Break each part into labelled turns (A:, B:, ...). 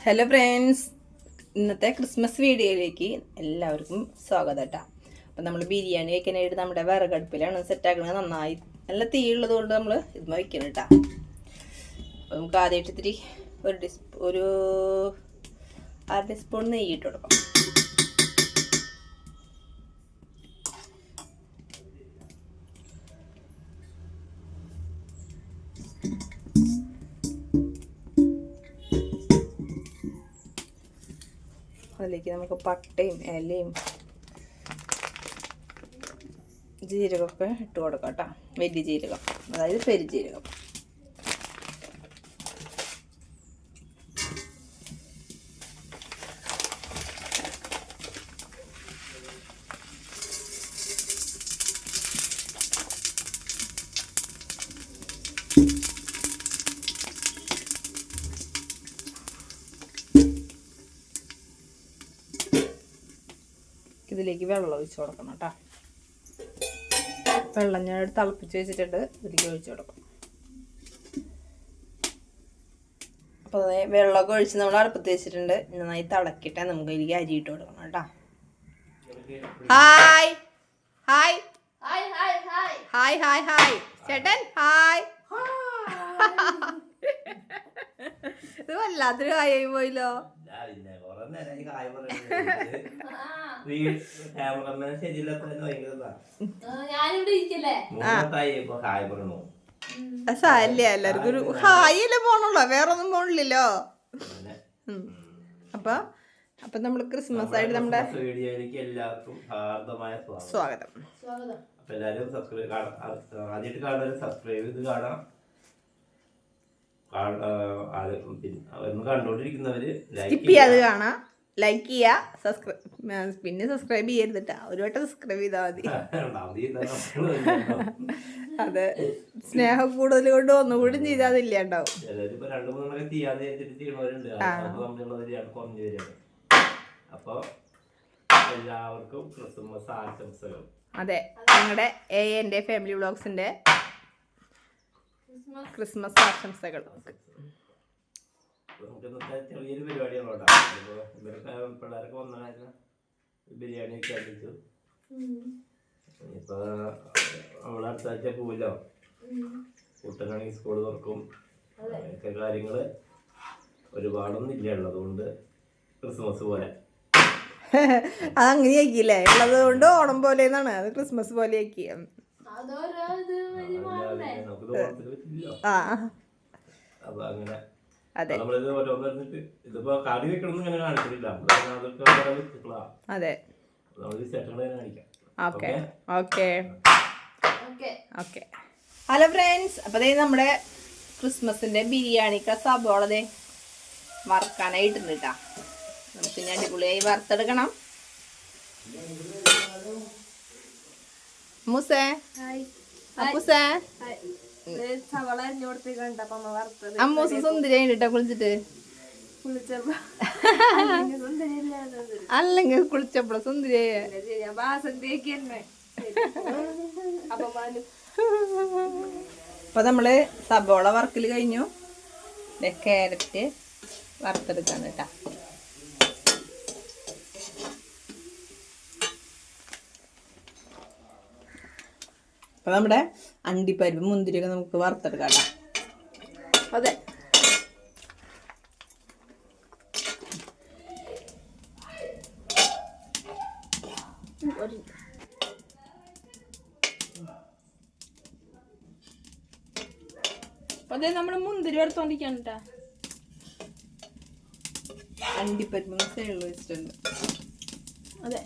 A: Hello friends ഇന്നത്തെ Christmas വീഡിയോയിലേക്ക് എല്ലാവർക്കും സ്വാഗതം കേട്ടോ അപ്പം നമ്മൾ ബിരിയാണി വെക്കാനായിട്ട് നമ്മുടെ വിറകടുപ്പിലാണ് സെറ്റാക്കുന്നത് നന്നായി നല്ല തീ ഉള്ളതുകൊണ്ട് നമ്മൾ ഇത് വയ്ക്കണം കേട്ടോ അപ്പം നമുക്ക് ആദ്യമായിട്ട് ഇത്തിരി ഒരു ഡിസ് ഒരു അര ടീസ്പൂൺ നെയ്യ് ഇട്ട് കൊടുക്കാം. അതിലേക്ക് നമുക്ക് പട്ടയും ഇലയും ജീരകമൊക്കെ ഇട്ട് കൊടുക്കാം കേട്ടോ. വലിയ ജീരകം. അതായത് പെരുജീരകം. ഇതിലേക്ക് വെള്ളം ഒഴിച്ച് കൊടുക്കണം കേട്ടോ. വെള്ളം ഞാൻ തിളപ്പിച്ച് വെച്ചിട്ടുണ്ട്. ഇതിലേക്ക് ഒഴിച്ച് കൊടുക്കണം അപ്പോൾ വെള്ളമൊക്കെ ഒഴിച്ച് നമ്മൾ അടുപ്പത്ത് വെച്ചിട്ടുണ്ട്. നന്നായി തിളക്കിയിട്ട് നമുക്ക് ഇതിലേക്ക് അരി ഇട്ട് കൊടുക്കണം കേട്ടോ. Hi. Hi.
B: Hi hi hi.
A: ചേട്ടൻ ഹായ്. ഇത് വല്ലാത്തൊരു ഹായായി പോയില്ലോ. നേരായി എല്ലാവർക്കും ഒരു ഹായ് അല്ലേ വേറെ ഒന്നും പോണില്ലല്ലോ അപ്പൊ അപ്പൊ നമ്മൾ ക്രിസ്മസ് ആയിട്ട് നമ്മുടെ
C: വീഡിയോയിലേക്ക് എല്ലാവർക്കും ഹാർദമായ സ്വാഗതം.
A: സ്വാഗതം.
C: അപ്പൊ എല്ലാരും സബ്സ്ക്രൈബ് ആദ്യമായിട്ട് കാണുന്നവർ സബ്സ്ക്രൈബ് ചെയ്ത് കാണാം. ഒന്ന് കണ്ടോണ്ടിരിക്കുന്നവര് ലൈക്ക്
A: സ്കിപ്പ് ചെയ്യാതെ കാണാം. ലൈക്ക് ചെയ്യുക സബ്സ്ക്രൈബ് പിന്നെ സബ്സ്ക്രൈബ് ചെയ്യരുതിട്ടാ. ഒരു വട്ടം സബ്സ്ക്രൈബ് ചെയ്താൽ മതി. അതെ. സ്നേഹം കൂടുതൽ കൊണ്ട് ഒന്നുകൂടി ചെയ്താൽ ഇല്ല ഉണ്ടാവും
C: അപ്പൊ എല്ലാവർക്കും ക്രിസ്മസ് ആശംസകൾ.
A: അതെ. ഞങ്ങളുടെ എ എന്റെ ഫാമിലി വ്ളോഗ്സിന്റെ
B: ക്രിസ്മസ്?
A: ആശംസകൾ.
C: ചെറിയൊരു വന്നായിരുന്നു ബിരിയാണി ഒക്കെ അടിച്ചു ഇപ്പൊ നമ്മളെ അടുത്ത ആഴ്ച പോവില്ലോ കുട്ടനാണെങ്കിൽ സ്കൂൾ തുറക്കും. അങ്ങനെയൊക്കെ കാര്യങ്ങൾ ഒരുപാടൊന്നും ഇല്ല ഉള്ളതുകൊണ്ട് ക്രിസ്മസ് പോലെ.
A: അതങ്ങനെ ആക്കിയില്ലേ ഉള്ളത് കൊണ്ട് ഓണം പോലെ എന്നാണ് അത് ക്രിസ്മസ് പോലെ ആക്കി
C: നമുക്ക്
A: ആ.
C: അങ്ങനെ.
A: അതെ.
C: കാടി കാണിച്ചിട്ടില്ല.
A: അതെ. Hello friends. അപ്പോൾ അതായത് നമ്മുടെ ക്രിസ്മസിന്റെ ബിരിയാണി സബോള ദേ കേട്ടാ നമുക്ക് ഇനി അടിപൊളിയായി വറുത്തെടുക്കണം. മൂസേ. മൂസേ.
B: സവള അരിഞ്ഞു കൊടുത്തേക്കണ്ട അപ്പൊ അമ്മ വറുത്തത്
A: അമ്മൂസ് സുന്ദരിയായിട്ട് കേട്ടോ കുളിച്ചിട്ട്.
B: കുളിച്ചപ്പോ
A: അല്ലെങ്കിൽ കുളിച്ചപ്പോ സുന്ദരിയായ
B: തന്നെ. അപ്പൊ
A: നമ്മൾ സബോള വർക്കിൽ കഴിഞ്ഞു. കാരറ്റ് വറുത്തെടുക്കാൻ കേട്ടോ. അപ്പോൾ നമ്മുടെ അണ്ടിപ്പരിപ്പ് മുന്തിരിയൊക്കെ നമുക്ക് വറുത്തെടുക്കാം കേട്ടോ.
B: അതെ. അതെ നമ്മൾ മുന്തിരി എടുത്തോണ്ടിരിക്കാണ് കേട്ടാ
A: അണ്ടിപ്പരിപ്പ് സൈഡിൽ വെച്ചിട്ടുണ്ട്.
B: അതെ.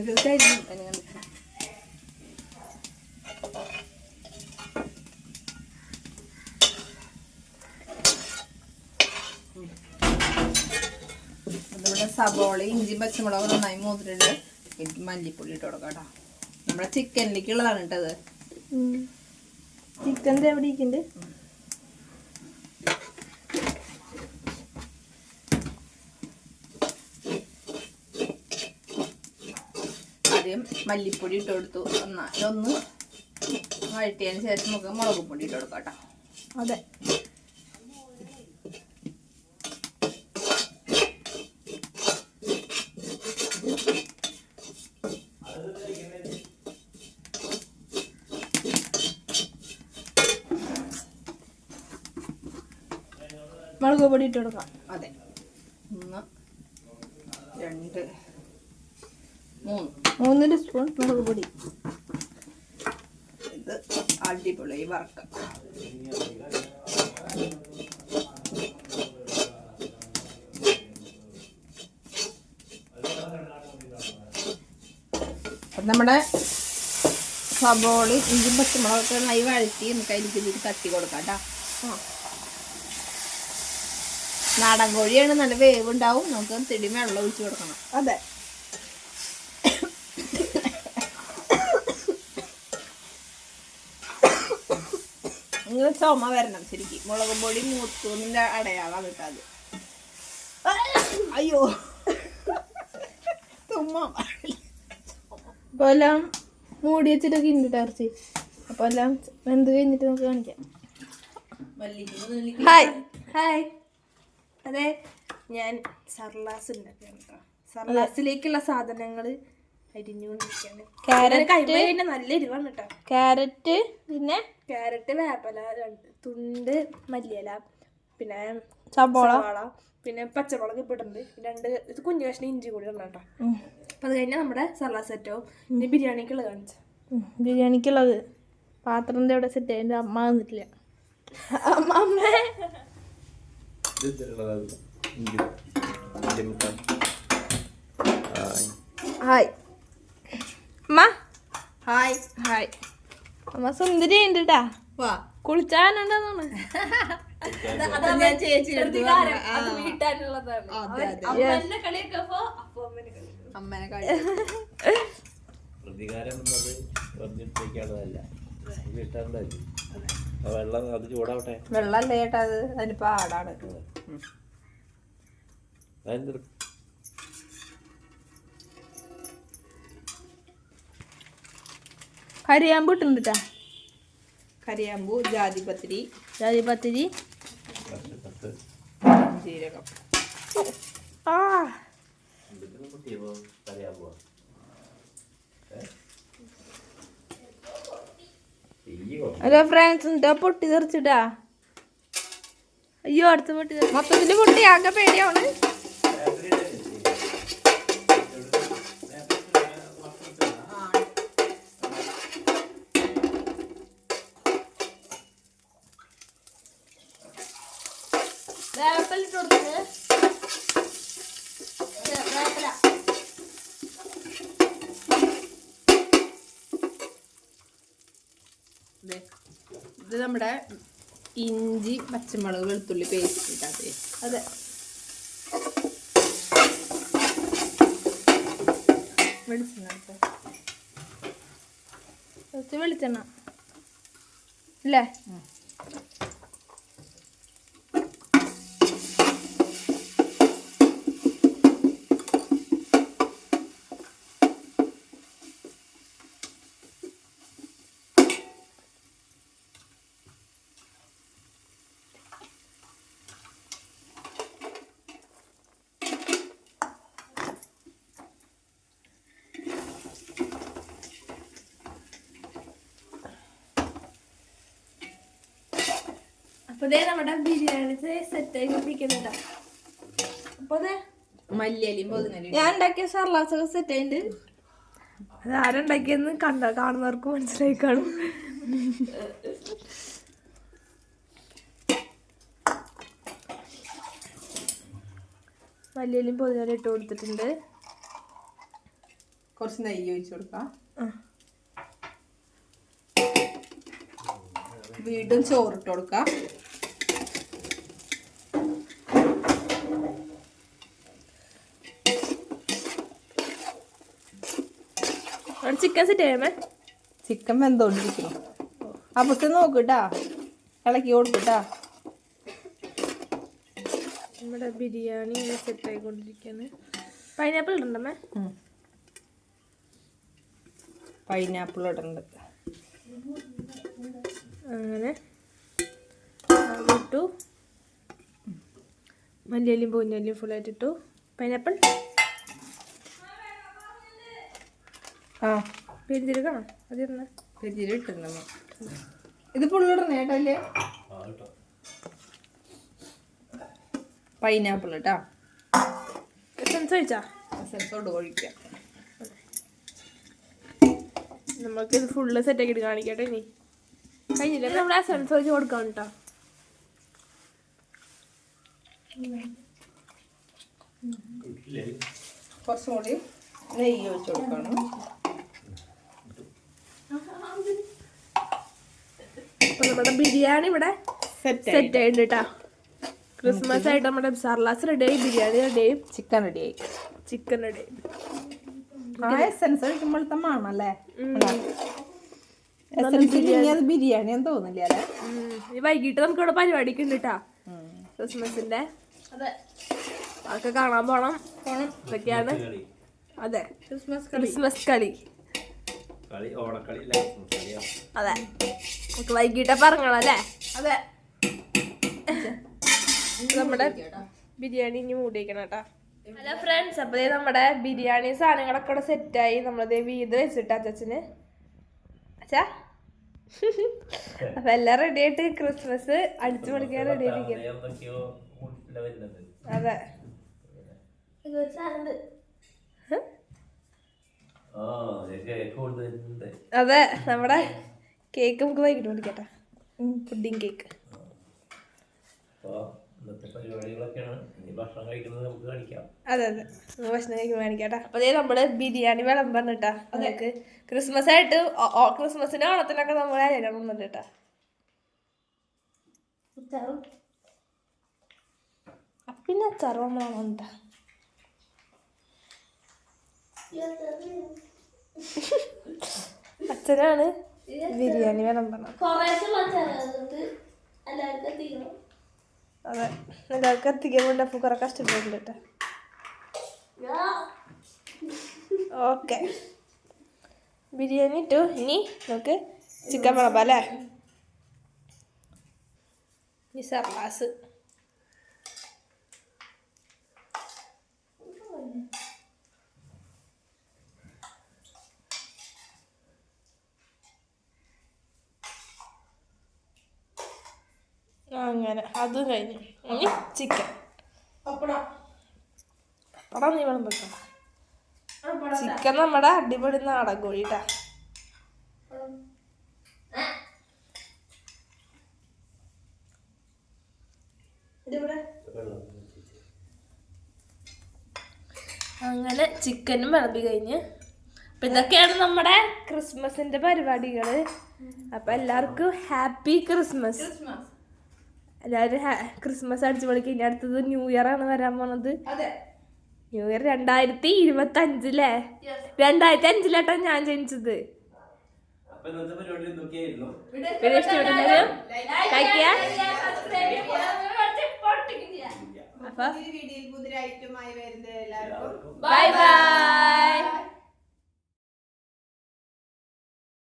A: കണ്ടിട്ട്. അതിവിടെ സബോള ഇഞ്ചി പച്ചമുളക് നന്നായി മൂത്തിട്ടുണ്ട് എനിക്ക് മല്ലിപ്പൊടി ഇട്ട് കൊടുക്കാം കേട്ടോ. നമ്മുടെ ചിക്കനിലേക്കുള്ളതാണ് കേട്ടത്
B: ചിക്കന്റെ എവിടെ ഇരിക്കുന്നുണ്ട്
A: ആദ്യം മല്ലിപ്പൊടി ഇട്ട് കൊടുത്തു. ഒന്ന് വഴറ്റിയതിന് ശേഷം നമുക്ക് മുളക് പൊടി ഇട്ട് കൊടുക്കാം കേട്ടോ.
B: അതെ. മുളക് പൊടി ഇട്ട് കൊടുക്കാം.
A: അതെ. ഒന്ന് രണ്ട് മൂന്ന്.
B: മൂന്നര സ്പൂൺ മുളക് പൊടി.
A: ഇത് അടിപൊളി വറക്കാം നമ്മുടെ സബോളി ഇഞ്ചും പച്ചമുളകൊക്കെ നന്നായി വഴറ്റി നമുക്ക് അതിലേക്ക് തട്ടി കൊടുക്കാം കേട്ടോ. നാടൻ കോഴിയാണ് നല്ല വേവ് ഉണ്ടാവും നമുക്ക് തിടി വെള്ളം ഒഴിച്ച് കൊടുക്കണം.
B: അതെ.
A: ഇങ്ങനെ ചുമ വരണം ശരിക്കും. മുളക് പൊടി മൂത്തൂന്നിന്റെ അടയാളാണ് കേട്ടോ അത്. അയ്യോ. തുമ്മ
B: അപ്പോൾ എല്ലാം മൂടി വെച്ചിട്ട് ഉണ്ട് ഇറച്ചി. അപ്പോൾ എല്ലാം വെന്ത് കഴിഞ്ഞിട്ട് നമുക്ക് കാണിക്കാം. ഹായ് ഹായ് അതെ ഞാൻ സർലാസ് ഉണ്ടാക്കുകയാണ് കേട്ടോ. സർലാസിലേക്കുള്ള സാധനങ്ങൾ അരിഞ്ഞുകൊണ്ടിരിക്കുകയാണ്.
D: ക്യാരറ്റ്
B: നല്ല എരിവാണ് കേട്ടോ.
D: ക്യാരറ്റ് പിന്നെ?
B: ക്യാരറ്റ് വേപ്പല രണ്ട് തുണ്ട് മല്ലിയില പിന്നെ സവാള. പിന്നെ പച്ചമുളക് ഇപ്പിട്ടുണ്ട് രണ്ട് ഇത് കുഞ്ഞു കഷ്ണം ഇഞ്ചി കൂടി ഇടണം കേട്ടോ. അപ്പൊ അത് കഴിഞ്ഞാൽ നമ്മുടെ സലാ സെറ്റോ ഇനി ബിരിയാണിക്കുള്ളത് കാണിച്ച.
D: ഉം, ബിരിയാണിക്കുള്ളത്. പാത്രത്തിന്റെ അവിടെ സെറ്റ് അതിന്റെ അമ്മ വന്നിട്ടില്ല.
B: അമ്മേ.
D: ഹായ്. അമ്മ
A: ഹായ്.
D: ഹായ്. അമ്മ സുന്ദരി ഉണ്ട്
A: വാ.
D: കുളിച്ചാനുണ്ടെന്നാണ്.
C: പ്രതികാരം എന്നത് പറഞ്ഞിട്ടേക്കാണതല്ല വീട്ടാണ്ടല്ലേ വെള്ളം അത് ചൂടാവട്ടെ?
A: വെള്ളം ചേട്ടാ അത് അതിന് പാടാണ്
C: അതെന്ത്
D: കരിയാമ്പ് ഇട്ടുണ്ട് കേട്ടാ
A: കരിയാമ്പൂ ജാതിപത്രി
D: ജാതി പത്തിരി
C: പത്ത് പത്ത്
A: ജീരകം
D: ആ ഹലോ ഫ്രണ്ട്സ് എന്താ പൊട്ടി തെറിച്ചിട്ടാ? അയ്യോ അടുത്ത പൊട്ടി
A: മൊത്തത്തിൽ പൊട്ടി ആകെ പേടിയാണ്
B: വേപ്പല
A: ഇത് നമ്മുടെ ഇഞ്ചി പച്ചമുളക് വെളുത്തുള്ളി പേസ്റ്റ് ഇട്ടാതെ
B: അതെ.
A: വെളിച്ചെണ്ണ.
D: കുറച്ച് വെളിച്ചെണ്ണ. അല്ലേ?
B: അപ്പൊ ദേ നമ്മുടെ ബിരിയാണി സെറ്റ് ആയിക്കൊണ്ടിരിക്കുന്നുണ്ട് അപ്പൊ ദേ
A: മല്ലിയലിയും പൊതുങ്ങലും
B: ഞാൻ ഉണ്ടാക്കിയ സർലാസ് ഒക്കെ സെറ്റ് ആയിട്ടുണ്ട്.
D: അത് ആരുണ്ടാക്കിയെന്ന് കണ്ട കാണുന്നവർക്ക് മനസ്സിലായി കാണും മല്ലിയിലും പൊതിനാലും ഇട്ട് കൊടുത്തിട്ടുണ്ട്.
A: കുറച്ച് നെയ്യ് ഒഴിച്ചു കൊടുക്കാം. വീണ്ടും ചോറിട്ട് കൊടുക്കാം
D: അവിടെ ചിക്കൻ സെറ്റ് ചെയ്യാമേ?
A: ചിക്കൻ വെന്തോണ്ടിരിക്കുന്നു. അപ്പത്തെ നോക്കൂട്ടാ. ഇളക്കി കൊടുക്കൂട്ടാ.
D: നമ്മുടെ ബിരിയാണി സെറ്റ് ആയിക്കൊണ്ടിരിക്കുകയാണ് പൈനാപ്പിൾ ഇടണ്ടമ്മേ
A: പൈനാപ്പിൾ ഇടണ്ട.
B: അങ്ങനെ. ഇട്ടു. മല്ലിയല്ലിയും പൂഞ്ഞല്ലിയും ഫുള്ളായിട്ട് ഇട്ടു. പൈനാപ്പിൾ
A: ആ.
B: പെരിഞ്ചീരകമാണോ അതിരുന്ന
A: പെരിഞ്ചീരകം ഇട്ടിട്ടുണ്ട് അമ്മ. ഇത് പുള്ളിടണേ കേട്ടോ അല്ലേ? പൈനാപ്പിൾ കേട്ടോ
B: എസൻസ് ഒഴിച്ചാ?
A: എസൻസോട് ഒഴിക്കാം.
B: നമുക്ക് ഇത് ഫുള്ള് സെറ്റ് ആക്കി കാണിക്കട്ടെ ഇനി. കഴിഞ്ഞില്ല? നമ്മൾ എസൻസ് ഒഴിച്ച് കൊടുക്കാം കേട്ടോ.
A: കുറച്ചും കൂടി നെയ്യ് ഒഴിച്ച് കൊടുക്കണം.
B: അപ്പൊ നമ്മുടെ ബിരിയാണി ഇവിടെ
A: സെറ്റ്
B: സെറ്റ് ആയിട്ട് കേട്ടാ ക്രിസ്മസ് ആയിട്ട് നമ്മുടെ സർലാസ് റെഡി ആയി ബിരിയാണി റെഡി ആയി.
A: ചിക്കൻ റെഡി ആയി.
B: ചിക്കൻ റെഡി ആയി.
A: ആ എസൻസ് മണല്ലേ ബിരിയാണി. എന്ന് തോന്നില്ല അല്ലേ.
B: വൈകിട്ട് നമുക്ക് ഇവിടെ പരിപാടിക്ക് ഉണ്ട് കേട്ടാ ക്രിസ്മസിന്റെ
A: അതെ.
B: അതൊക്കെ കാണാൻ പോണം. ഇതൊക്കെയാണ്.
C: കളി.
B: അതെ.
A: ക്രിസ്മസ്
B: ക്രിസ്മസ് കളി.
C: കളി ഓണക്കളി ക്രിസ്മസ് കളിയാ.
B: അതെ. നമുക്ക് വൈകിട്ടപ്പം ഇറങ്ങണം അല്ലേ
A: അതെ.
B: നമ്മുടെ ബിരിയാണി ഇനി മൂടിയിരിക്കണം കേട്ടോ. ഹലോ ഫ്രണ്ട്സ് അപ്പോൾ നമ്മുടെ ബിരിയാണി സാധനങ്ങളൊക്കെ ഇവിടെ സെറ്റായി നമ്മളത് വീത് വെച്ചിട്ട് അച്ഛന് അച്ഛാ അപ്പൊ എല്ലാം റെഡി ആയിട്ട് ക്രിസ്മസ് അടിച്ചു പൊളിക്കാൻ റെഡി ആയിരിക്കും അതെ അതെ നമ്മുടെ കേക്ക് നമുക്ക് വൈകിട്ട് പൊളിക്കട്ടെ പുഡിങ് കേക്ക്. അതെ അതെ. ഭക്ഷണം കഴിക്കുമ്പോൾ കാണിക്കാട്ടെ അപ്പൊ അതേ നമ്മൾ ബിരിയാണി വേണം പറഞ്ഞിട്ടാ. നമുക്ക് ക്രിസ്മസ് ആയിട്ട് ക്രിസ്മസിന്റെ ക്രിസ്മസിന് ഓണത്തിനൊക്കെ നമ്മളെ അരിയണം കേട്ടാ പിന്നെ അച്ചാറ് നമ്മളാണോ എന്താ അച്ഛനാണ് ബിരിയാണി വിളമ്പണം അതെ എല്ലാവർക്കും എത്തിക്കാൻ വേണ്ടി അപ്പൊ കുറെ കഷ്ടപ്പെടുന്നുണ്ട് ഓക്കെ. ബിരിയാണി ഇട്ടു ഇനി നമുക്ക് ചിക്കൻ വിളമ്പാം അല്ലേ? ഇനി സർലാസ്. അങ്ങനെ അതും കഴിഞ്ഞു. ഇനി ചിക്കൻ. പപ്പടം നീ വേണം വിളമ്പിട്ടോ ചിക്കൻ നമ്മുടെ അടിപൊളി നാടൻ കോഴിട്ടാ. അങ്ങനെ ചിക്കനും വിളമ്പി കഴിഞ്ഞ്. അപ്പൊ ഇതൊക്കെയാണ് നമ്മുടെ ക്രിസ്മസിന്റെ പരിപാടികൾ. അപ്പൊ എല്ലാവർക്കും ഹാപ്പി ക്രിസ്മസ്. എല്ലാവരും ക്രിസ്മസ് അടിച്ചു പൊളിക്കും ഇനി അടുത്തത് ന്യൂ ഇയർ ആണ് വരാൻ പോണത്.
A: അതെ.
B: ന്യൂ ഇയർ രണ്ടായിരത്തി ഇരുപത്തി അഞ്ചിലേ രണ്ടായിരത്തി അഞ്ചിലാട്ടാ ഞാൻ ജനിച്ചത് ഇഷ്ടപ്പെട്ടെങ്കിലും ലൈക്ക് ചെയ്യാ അപ്പൊ? Bye bye